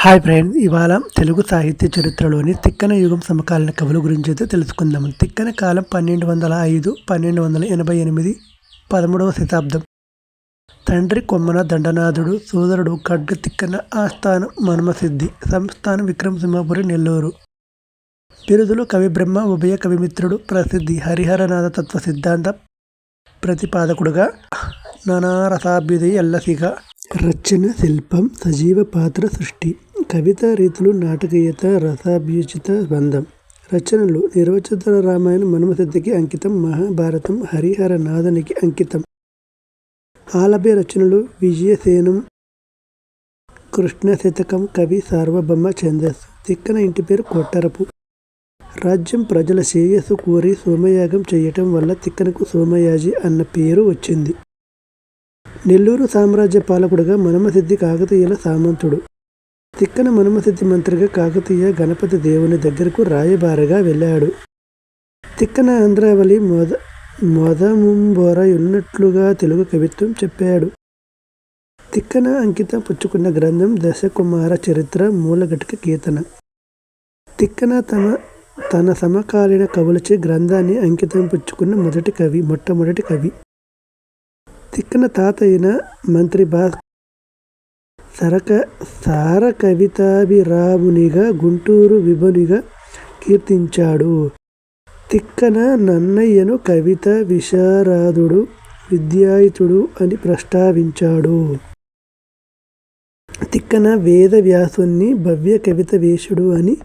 Hi friends ఇవాళ తెలుగు సాహిత్య చరిత్రలోని తిక్కన యుగం సమకాలీన కవుల గురించి అయితే తెలుసుకుందాం. తిక్కన కాలం పన్నెండు వందల ఐదు పన్నెండు వందల ఎనభై ఎనిమిది పదమూడవ శతాబ్దం. తండ్రి కొమ్మన దండనాథుడు సోదరుడు ఖడ్గ తిక్కన ఆస్థానం మన్మసిద్ధి సంస్థానం విక్రమసింహపురి నెల్లూరు. బిరుదులు కవిబ్రహ్మ ఉభయ కవిమిత్రుడు ప్రసిద్ధి హరిహరనాథ తత్వ సిద్ధాంత. ప్రతిపాదకుడుగా నానారసాభ్యుదయ ఎల్లసిగా రచన శిల్పం సజీవ పాత్ర సృష్టి. కవిత రీతులు నాటకీయత రసాభ్యుచిత బంధం. రచనలు నిర్వచిత రామాయణం మనుమసిద్ధికి అంకితం మహాభారతం హరిహర నాదనికి అంకితం. ఆలభ్య రచనలు విజయసేనం కృష్ణ శతకం కవి సార్వభౌమ ఛందస్సు తిక్కన ఇంటి పేరు కొట్టరపు. రాజ్యం ప్రజల శ్రేయస్సు కోరి సోమయాగం చేయటం వల్ల తిక్కనకు సోమయాజి అన్న పేరు వచ్చింది. నెల్లూరు సామ్రాజ్య పాలకుడుగా మనమసిద్ధి కాకతీయుల సామంతుడు. తిక్కన మనుమసిద్ధి మంత్రిగా కాకతీయ గణపతి దేవుని దగ్గరకు రాయబారగా వెళ్ళాడు. తిక్కన ఆంధ్రావళి మొద మొదముంబోర ఉన్నట్లుగా తెలుగు కవిత్వం చెప్పాడు. తిక్కన అంకితం పుచ్చుకున్న గ్రంథం దశకుమార చరిత్ర మూలఘటక కీర్తన. తిక్కన తమ తన సమకాలీన కవులచే గ్రంథాన్ని అంకితం పుచ్చుకున్న మొదటి కవి మొట్టమొదటి కవి. తిక్కన తాత అయిన మంత్రి భాస్ సరక సార కవితాభిరామునిగా గుంటూరు విభునిగా కీర్తించాడు. తిక్కన నన్నయ్యను కవిత విశారాదుడు విద్యాయుతుడు అని ప్రస్తావించాడు. తిక్కన వేద వ్యాసుని భవ్య కవిత వేషుడు అని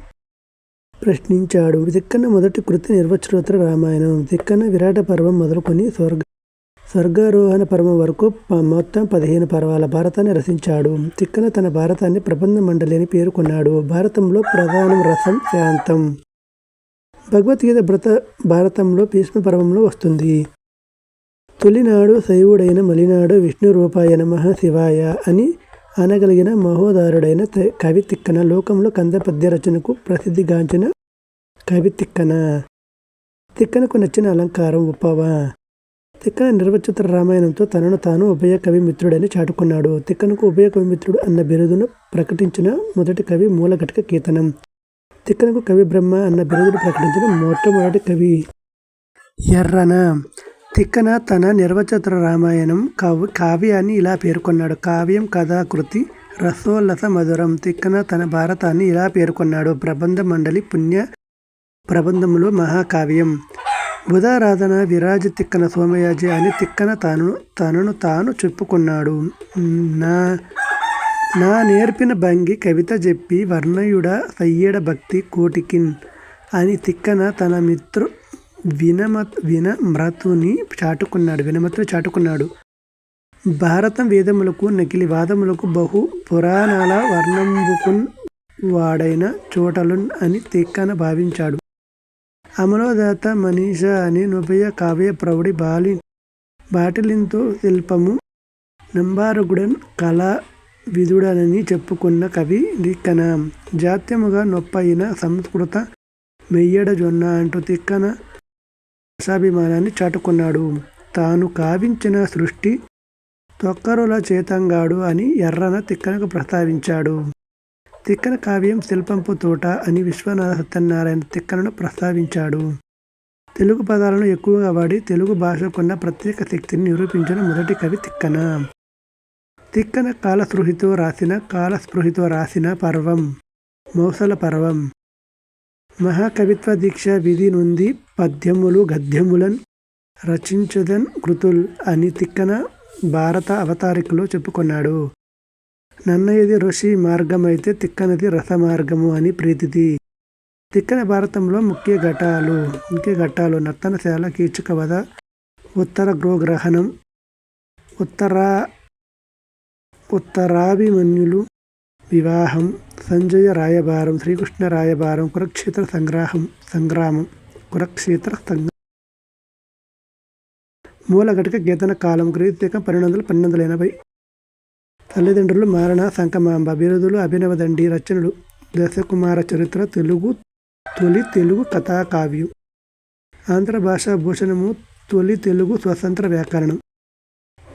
ప్రశ్నించాడు. తిక్కన మొదటి కృతి నిర్వచనోత్తర రామాయణం. తిక్కన విరాట పర్వం మొదలుకొని స్వర్గ స్వర్గారోహణ పర్వం వరకు మొత్తం పదిహేను పర్వాల భారతాన్ని రచించాడు తిక్కన తన భారతాన్ని ప్రబంధ మండలి అని పేర్కొన్నాడు భారతంలో ప్రధానం రసం శాంతం. భగవద్గీత భ్రత భారతంలో భీష్మ పర్వంలో వస్తుంది. తొలినాడు శైవుడైన మలినాడు విష్ణు రూపాయ నమ శివాయ అని అనగలిగిన మహోదారుడైన కవి తిక్కన లోకంలో కంద పద్య రచనకు ప్రసిద్ధిగాంచిన కవి తిక్కన. తిక్కనకు నచ్చిన అలంకారం ఉప్పవ? తిక్కన నిర్వచిత రామాయణంతో తనను తాను ఉభయ కవి మిత్రుడని చాటుకున్నాడు. తిక్కనకు ఉభయ కవి మిత్రుడు అన్న బిరుదును ప్రకటించిన మొదటి కవి మూలఘటక కీర్తనం. తిక్కనకు కవి బ్రహ్మ అన్న బిరుదును ప్రకటించిన మొట్టమొదటి కవి ఎర్రన. తిక్కన తన నిర్వచిత రామాయణం కవి కావ్యాన్ని ఇలా పేర్కొన్నాడు. కావ్యం కథాకృతి రసోల్లస మధురం. తిక్కన తన భారతాన్ని ఇలా పేర్కొన్నాడు. ప్రబంధ మండలి పుణ్య ప్రబంధములో మహాకావ్యం. బుధారాధన విరాజ తిక్కన సోమయాజి అని తిక్కన తాను తనను తాను చెప్పుకున్నాడు. నా నా నేర్పిన భంగి కవిత చెప్పి వర్ణయుడ సయ్యడ భక్తి కోటికిన్ అని తిక్కన తన మిత్రు వినమ వినమ్రతుని చాటుకున్నాడు వినమతుని చాటుకున్నాడు. భారతం వేదములకు నకిలి వాదములకు బహు పురాణాల వర్ణంబుకున్ వాడైన చోటలున్ అని తిక్కన భావించాడు. అమలోదాత మనీష అని నుభయ కావ్య ప్రౌఢి బాలి బాటిలింతో శిల్పము నంబారుగుడన్ కళా విధుడనని చెప్పుకున్న కవి దిక్కన జాత్యముగా నొప్పైన సంస్కృత మెయ్యడ జొన్న అంటూ తిక్కన రసాభిమానాన్ని చాటుకున్నాడు. తాను కావించిన సృష్టి తొక్కరుల చేతంగాడు అని ఎర్రన తిక్కనకు ప్రస్తావించాడు. తిక్కన కావ్యం శిల్పంపు తోట అని విశ్వనాథ సత్యనారాయణ తిక్కనను ప్రస్తావించాడు. తెలుగు పదాలను ఎక్కువగా వాడి తెలుగు భాషకున్న ప్రత్యేక శక్తిని నిరూపించిన మొదటి కవి తిక్కన. తిక్కన కాలస్పృహితో రాసిన కాలస్పృహితో రాసిన పర్వం మౌసల పర్వం. మహాకవిత్వ దీక్ష విధి నుండి పద్యములు గద్యములన్ రచించదన్ కృతుల్ అని తిక్కన భారత అవతారికలో చెప్పుకున్నాడు. నన్నయ్యది ఋషి మార్గమైతే తిక్కనది రసమార్గము అని ప్రీతిది. తిక్కన భారతంలో ముఖ్య ఘటాలు ముఖ్య ఘట్టాలు నర్తనశాల కీచుకవద వధ ఉత్తర గృహగ్రహణం ఉత్తరా ఉత్తరాభిమన్యులు వివాహం సంజయ రాయబారం శ్రీకృష్ణ రాయబారం కురుక్షేత్ర సంగ్రాహం సంగ్రామం కురుక్షేత్ర సంగ్ర మూలఘటక గీతన కాలం క్రీస్తకం పన్నెండు వందల పన్నెండు వందల ఎనభై తల్లిదండ్రులు మారణ సంకమాంబ బిరుదులు అభినవదండి రచనలు. దశకుమార చరిత్ర తెలుగు తొలి తెలుగు కథాకావ్యం ఆంధ్ర భాషా భూషణము తొలి తెలుగు స్వతంత్ర వ్యాకరణం.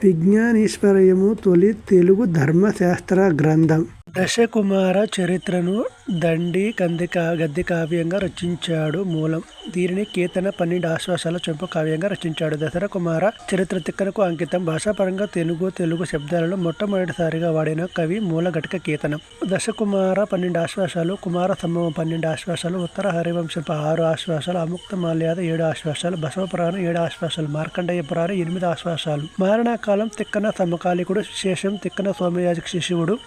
విజ్ఞానీశ్వర్యము తొలి తెలుగు ధర్మశాస్త్ర గ్రంథం. దశకుమార చరిత్రను దండి కంది గద్ది కావ్యంగా రచించాడు మూలం. దీనిని కీర్తన పన్నెండు ఆశ్వాసాల చెంపు కావ్యంగా రచించాడు. దశరకుమార చరిత్ర తిక్కనకు అంకితం. భాషాపరంగా తెలుగు తెలుగు శబ్దాలలో మొట్టమొదటిసారిగా వాడిన కవి మూలఘటక కీర్తనం. దశకుమార పన్నెండు ఆశ్వాసాలు కుమార సంభవం పన్నెండు ఆశ్వాసాలు ఉత్తర హరివంశపు ఆరు ఆశ్వాసాలు అముక్త మాల్యాద ఏడు ఆశ్వాసాలు బసవపురాణం ఏడు ఆశ్వాసాలు మార్కండయ్య పురాణం ఎనిమిది ఆశ్వాసాలు. మారణాకాలం తిక్కన సమకాలికుడు శేషం తిక్కన సోమయాజి శిశువుడు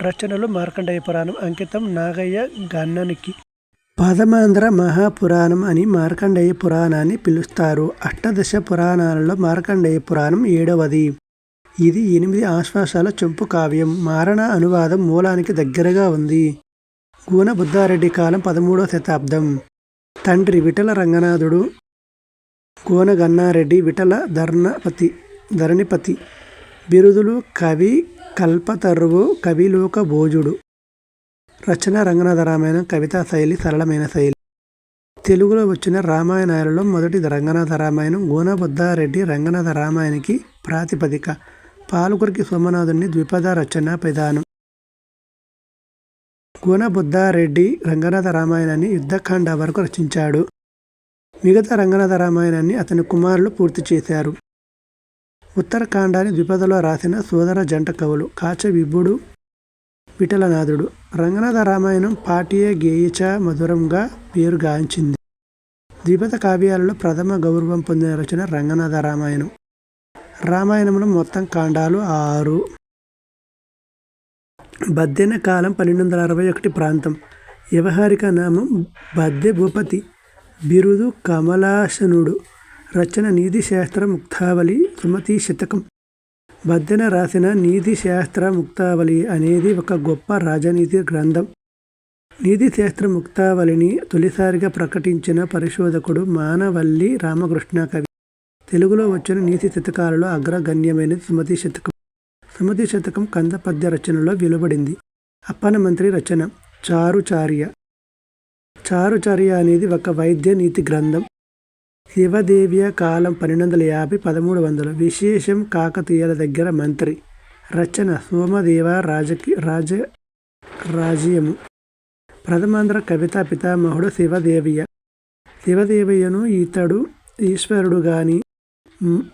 రచనలు మార్కండేయ పురాణం అంకితం నాగయ్య గన్ననికి. పదమాంధ్ర మహాపురాణం అని మార్కండేయ పురాణాన్ని పిలుస్తారు. అష్టదశ పురాణాలలో మార్కండేయ పురాణం ఏడవది. ఇది ఎనిమిది ఆశ్వాసాల చెంపు కావ్యం. మారణ అనువాదం మూలానికి దగ్గరగా ఉంది. గూన బుద్ధారెడ్డి కాలం పదమూడవ శతాబ్దం. తండ్రి విఠల రంగనాథుడు గోన గన్నారెడ్డి విఠల ధర్ణపతి ధరణిపతి బిరుదులు కవి కల్పతరువు కవిలోక భోజుడు రచన రంగనాథ రామాయణం కవితా శైలి సరళమైన శైలి. తెలుగులో వచ్చిన రామాయణాలలో మొదటి రంగనాథ రామాయణం గోనబుద్ధారెడ్డి రంగనాథ రామాయణకి ప్రాతిపదిక. పాలకురికి సోమనాథుని ద్విపద రచన ప్రధానం. గోనబుద్ధారెడ్డి రంగనాథ రామాయణాన్ని యుద్ధకాండ వరకు రచించాడు. మిగతా రంగనాథ రామాయణాన్ని అతని కుమారులు పూర్తి చేశారు. ఉత్తరకాండాన్ని ద్విపదలో రాసిన సోదర జంట కవులు కాచ విభుడు విఠలనాథుడు. రంగనాథ రామాయణం పాటియ గేయచ మధురంగా పేరుగాంచింది ద్విపద కావ్యాలలో ప్రథమ గౌరవం పొందిన రచన రంగనాథ రామాయణం. రామాయణంలో మొత్తం కాండాలు ఆరు. బద్దెన కాలం పన్నెండు వందల అరవై ఒకటి ప్రాంతం. వ్యవహారిక నామం బద్దె భూపతి. బిరుదు కమలాసనుడు రచన నీతి శాస్త్ర ముక్తావళి సుమతి శతకం. బద్దెన రాసిన నీతి శాస్త్ర ముక్తావళి అనేది ఒక గొప్ప రాజనీతి గ్రంథం. నీతి శాస్త్ర ముక్తావళిని తొలిసారిగా ప్రకటించిన పరిశోధకుడు మానవల్లి రామకృష్ణ కవి. తెలుగులో వచ్చిన నీతి శతకాలలో అగ్రగణ్యమైన సుమతి శతకం. సుమతి శతకం కందపద్య రచనలో వెలువడింది. అప్పన మంత్రి రచన చారుచార్య. చారుచార్య అనేది ఒక వైద్య నీతి గ్రంథం. శివదేవియ కాలం పన్నెండు వందల యాభై పదమూడు వందలు. విశేషం కాకతీయుల దగ్గర మంత్రి. రచన సోమదేవ రాజకి రాజ రాజ్యము. ప్రథమాంధ్ర కవితా పితామహుడు శివదేవియ. శివదేవయ్యను ఇతడు ఈశ్వరుడు గాని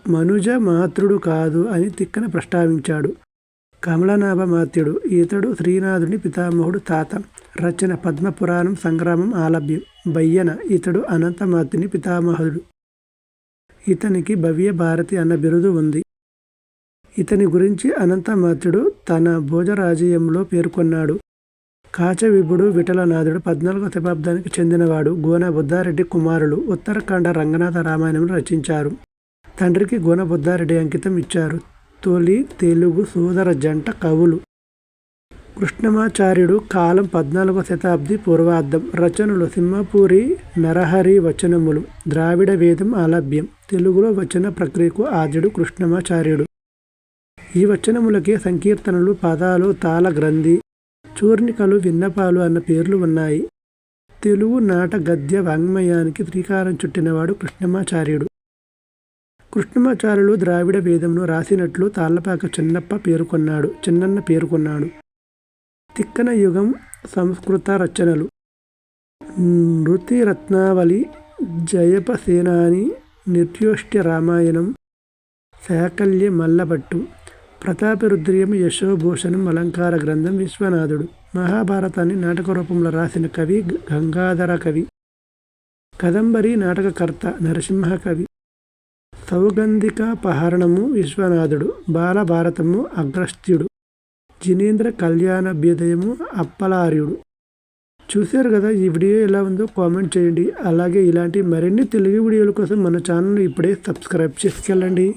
మనుజ మాతృడు కాదు అని తిక్కన ప్రస్తావించాడు. కమలనాభ మాత్యుడు ఇతడు శ్రీనాథుని పితామహుడు తాత. రచన పద్మపురాణం సంగ్రామం ఆలభ్యం. బయ్యన ఇతడు అనంతమాత్యుని పితామహుడు. ఇతనికి భవ్య భారతి అన్న బిరుదు ఉంది. ఇతని గురించి అనంతమాత్యుడు తన భోజరాజయంలో పేర్కొన్నాడు. కాచవిభుడు విఠలనాథుడు పద్నాలుగో శతాబ్దానికి చెందినవాడు. గోన బుద్ధారెడ్డి కుమారులు ఉత్తరాఖండ రంగనాథ రామాయణం రచించారు. తండ్రికి గోన బుద్ధారెడ్డి అంకితం ఇచ్చారు. తొలి తెలుగు సోదర జంట కవులు. కృష్ణమాచార్యుడు కాలం పద్నాలుగో శతాబ్ది పూర్వార్ధం. రచనలు సింహపూరి నరహరి వచనములు. ద్రావిడ వేదం ఆలభ్యం. తెలుగులో వచన ప్రక్రియకు ఆద్యుడు కృష్ణమాచార్యుడు. ఈ వచనములకే సంకీర్తనలు పదాలు తాళ గ్రంథి చూర్ణికలు విన్నపాలు అన్న పేర్లు ఉన్నాయి. తెలుగు నాట గద్య వాంగ్మయానికి శ్రీకారం చుట్టినవాడు కృష్ణమాచార్యుడు. కృష్ణమాచార్యులు ద్రావిడ వేదంలో రాసినట్లు తాళ్ళపాక చిన్నప్ప పేర్కొన్నాడు చిన్నన్న పేర్కొన్నాడు. తిక్కన యుగం సంస్కృత రచనలు. నృతి రత్నావళి జయపసేనాని నిర్యోష్ట్య రామాయణం శాకల్య మల్లభట్టు ప్రతాపరుద్రియం యశోభూషణం అలంకార గ్రంథం విశ్వనాథుడు. మహాభారతాన్ని నాటక రూపంలో రాసిన కవి గంగాధర కవి. కదంబరి నాటకకర్త నరసింహ కవి. సౌగంధిక పహరణము విశ్వనాథుడు బాలభారతము అగ్రస్త్యుడు జినేంద్ర కళ్యాణభ్యుదయము అప్పలార్యుడు. చూశారు కదా ఈ వీడియో ఎలా ఉందో కామెంట్ చేయండి. అలాగే ఇలాంటి మరిన్ని తెలుగు వీడియోల కోసం మన ఛానల్ ఇప్పుడే సబ్స్క్రైబ్ చేసుకెళ్ళండి.